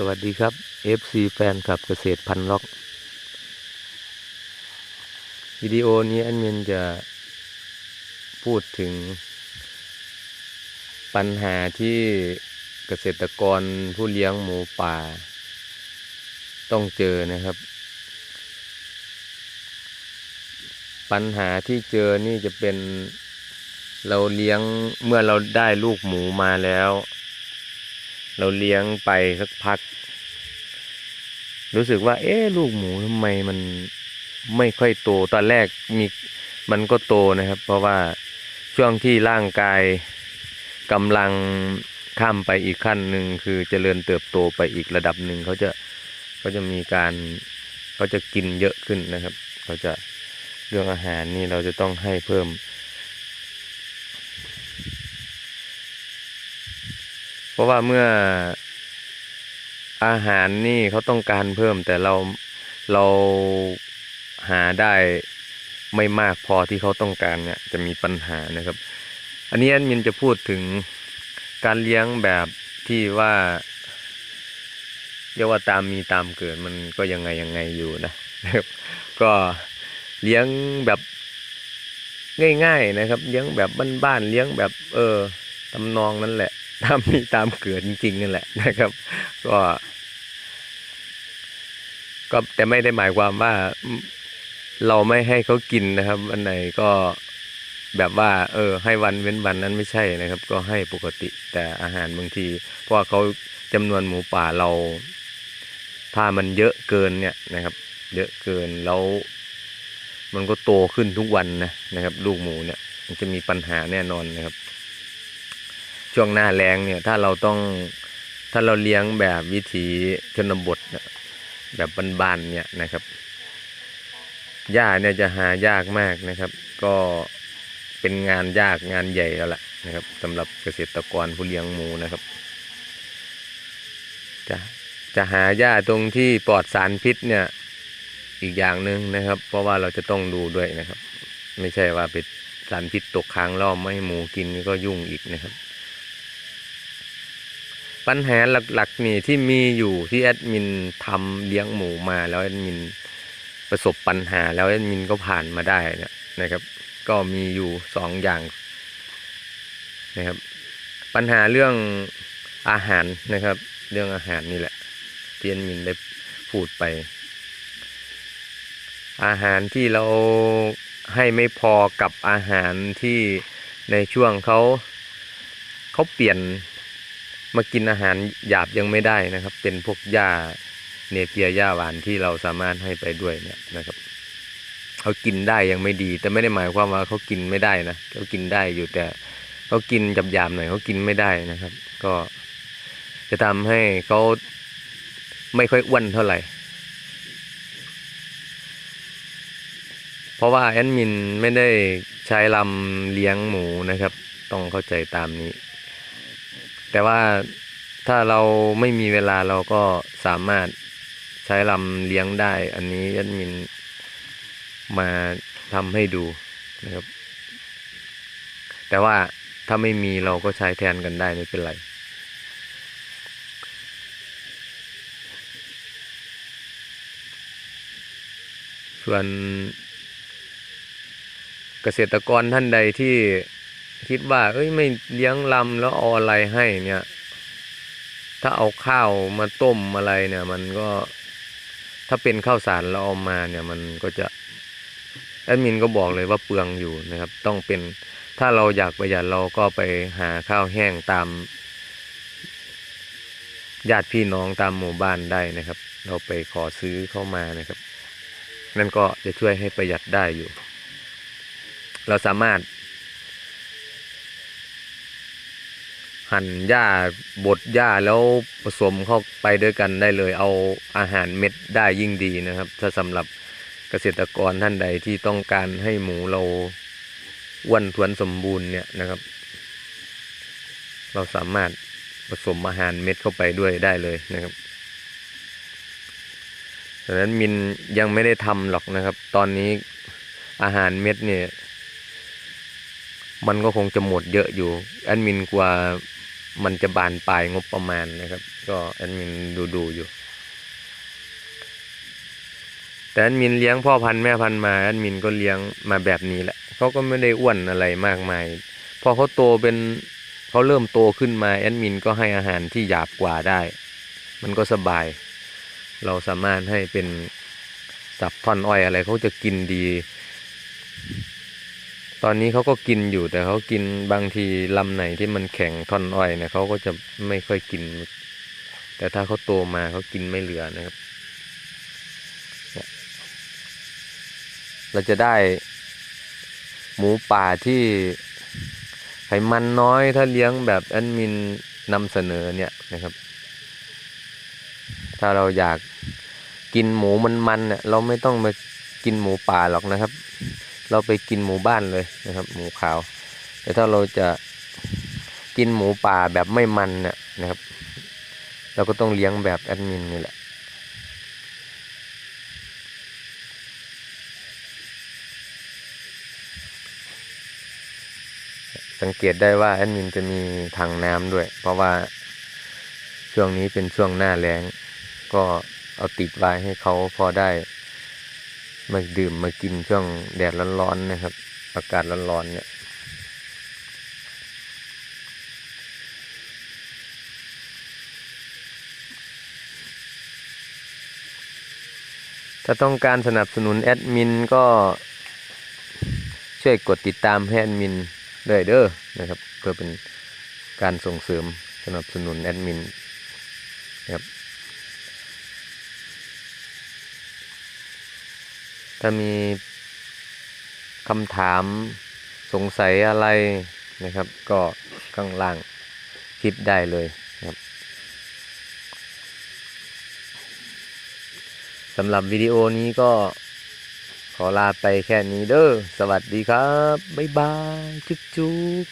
สวัสดีครับ FC แฟนคลับเกษตรพันล็อก วิดีโอนี้อันเมนจะพูดถึง ปัญหาที่เกษตรกรผู้เลี้ยงหมูป่า ต้องเจอนะครับ ปัญหาที่เจอนี่จะเป็นเราเลี้ยงเมื่อเราได้ลูกหมูมาแล้ว เราเลี้ยงไปสักพัก รู้สึกว่า เอ๊ะลูกหมูทำไมมันไม่ค่อยโตตอนแรกมีมันก็โตนะครับ เพราะว่าช่วงที่ร่างกายกำลังข้ามไปอีกขั้นหนึ่งคือเจริญเติบโตไปอีกระดับหนึ่งเขาจะเขาจะมีการเขาจะกินเยอะขึ้นนะครับเขาจะเรื่องอาหารนี่เราจะต้องให้เพิ่ม เพ ราะว่าเมื่ออาหารนี่เขาต้องการเพิ่ม แต่เราเราหาได้ไม่มากพอที่เขาต้องการเนี่ยจะมีปัญหานะครับ อันนี้แอดมินจะพูดถึงการเลี้ยงแบบที่ว่าเรียกว่าตามมีตามเกิดมันก็ยังไงยังไงอยู่นะนะครับ ก็เลี้ยงแบบง่าย ๆนะครับ เลี้ยงแบบบ้านๆเลี้ยงแบบ เออตำนองนั่นแหละ ตามมีตามเกิดจริงๆนั่นแหละนะครับ ก็ ก็แต่ไม่ได้หมายความว่าเราไม่ให้เขากินนะครับอันไหนก็แบบว่า เออ ให้วันเว้นวันนั้นไม่ใช่นะครับ ก็ให้ปกติแต่อาหารบางที เพราะว่าเขาจำนวนหมูป่าเรา ถ้ามันเยอะเกินเนี่ยนะครับ เยอะเกินแล้ว มันก็โตขึ้นทุกวันนะนะครับ ลูกหมูเนี่ย มันจะมีปัญหาแน่นอนนะครับ ช่วงหน้าแรงเนี่ย ถ้าเราต้องถ้าเราเลี้ยงแบบวิถีชนบทแบบบ้านๆเนี่ยนะครับหญ้าเนี่ยจะหายากมากนะครับ ก็เป็นงานยากงานใหญ่แล้วล่ะนะครับสำหรับเกษตรกรผู้เลี้ยงหมูนะครับ จะจะหาหญ้าตรงที่ปลอดสารพิษเนี่ยอีกอย่างหนึ่งนะครับ เพราะว่าเราจะต้องดูด้วยนะครับ ไม่ใช่ว่าเป็นสารพิษตกค้างล่อไม่ให้หมูกินนี่ก็ยุ่งอีกนะครับ ปัญหาหลักๆนี่ที่มีอยู่ที่แอดมินทำเลี้ยงหมูมาแล้วแอดมินประสบปัญหาแล้วแอดมินก็ผ่านมาได้นี่ยนะครับ ก็มีอยู่สองอย่างนะครับ ปัญหาเรื่องอาหารนะครับ เรื่องอาหารนี่แหละที่แอดมินได้พูดไป อาหารที่เราให้ไม่พอกับอาหารที่ในช่วงเขาเขาเปลี่ยน มากินอาหารหยาบยังไม่ได้นะครับ เป็นพวกหญ้าเนเปียหญ้าหวานที่เราสามารถให้ไปด้วยเนี่ยนะครับเขากินได้ยังไม่ดี แต่ไม่ได้หมายความว่าเขากินไม่ได้นะเขากินได้อยู่แต่เขากินจับยามหน่อยเขากินไม่ได้นะครับ ก็จะทำให้เขาไม่ค่อยอ้วนเท่าไหร่ เพราะว่าแอดมินไม่ได้ใช้ลำเลี้ยงหมูนะครับ ต้องเข้าใจตามนี้ แต่ว่าถ้าเราไม่มีเวลาเราก็สามารถใช้ลำเลี้ยงได้ อันนี้แอดมินมาทำให้ดูนะครับ แต่ว่าถ้าไม่มีเราก็ใช้แทนกันได้ไม่เป็นไรส่วนเกษตรกรท่านใดที่ คิดว่า เอ้ยไม่เลี้ยงลำแล้วเอาอะไรให้เนี่ย ถ้าเอาข้าวมาต้มอะไรเนี่ย มันก็ถ้าเป็นข้าวสารเราเอามาเนี่ย มันก็จะแอดมินก็บอกเลยว่าเปลืองอยู่นะครับ ต้องเป็นถ้าเราอยากประหยัดเราก็ไปหาข้าวแห้งตามญาติพี่น้องตามหมู่บ้านได้นะครับ เราไปขอซื้อเข้ามานะครับ นั่นก็จะช่วยให้ประหยัดได้อยู่ เราสามารถ หั่นหญ้าบดหญ้าแล้วผสมเข้าไปด้วยกันได้เลย เอาอาหารเม็ดได้ยิ่งดีนะครับ ถ้าสำหรับเกษตรกรท่านใดที่ต้องการให้หมูเราอ้วนทวนสมบูรณ์เนี่ยนะครับ เราสามารถผสมอาหารเม็ดเข้าไปด้วยได้เลยนะครับดังนั้นมินยังไม่ได้ทำหรอกนะครับ ตอนนี้อาหารเม็ดเนี่ยมันก็คงจะหมดเยอะอยู่แอดมินกว่า มันจะบานปลายงบประมาณนะครับ ก็แอดมินดูดูอยู่ แต่แอดมินเลี้ยงพ่อพันธุ์แม่พันธุ์มาแอดมินก็เลี้ยงมาแบบนี้แหละเขาก็ไม่ได้อ้วนอะไรมากมาย พอเขาโตเป็นเขาเริ่มโตขึ้นมาแอดมินก็ให้อาหารที่หยาบกว่าได้ มันก็สบาย เราสามารถให้เป็นสับท่อนอ้อยอะไรเขาจะกินดี ตอนนี้เขาก็กินอยู่แต่เขากินบางทีลำไหนที่มันแข็งท่อนอ้อยเนี่ยเขาก็จะไม่ค่อยกิน แต่ถ้าเขาโตมาเขากินไม่เหลือนะครับเราจะได้ หมูป่าที่ไขมันน้อยถ้าเลี้ยงแบบแอดมินนำเสนอเนี่ยนะครับ ถ้าเราอยากกินหมูมันๆเนี่ยเราไม่ต้องมากินหมูป่าหรอกนะครับ เราไปกินหมูบ้านเลยนะครับ หมูขาว แต่ถ้าเราจะกินหมูป่าแบบไม่มันเนี่ยนะครับ เราก็ต้องเลี้ยงแบบแอดมินนี่แหละสังเกตได้ว่าแอดมินจะมีถังน้ำด้วย เพราะว่าช่วงนี้เป็นช่วงหน้าแล้ง ก็เอาติดไว้ให้เขาพอได้ มาดื่มมากินช่วงแดดร้อนๆนะครับ อากาศร้อนๆเนี่ยถ้าต้องการสนับสนุนแอดมินก็ช่วยกดติดตามให้แอดมินด้วยเด้อนะครับ เพื่อเป็นการส่งเสริมสนับสนุนแอดมินนะครับ ถ้ามีคำถามสงสัยอะไรนะครับ ก็ข้างล่างคลิปได้เลยครับสำหรับวิดีโอนี้ก็ขอลาไปแค่นี้เด้อ สวัสดีครับ บ๊ายบาย จุ๊บจุ๊บ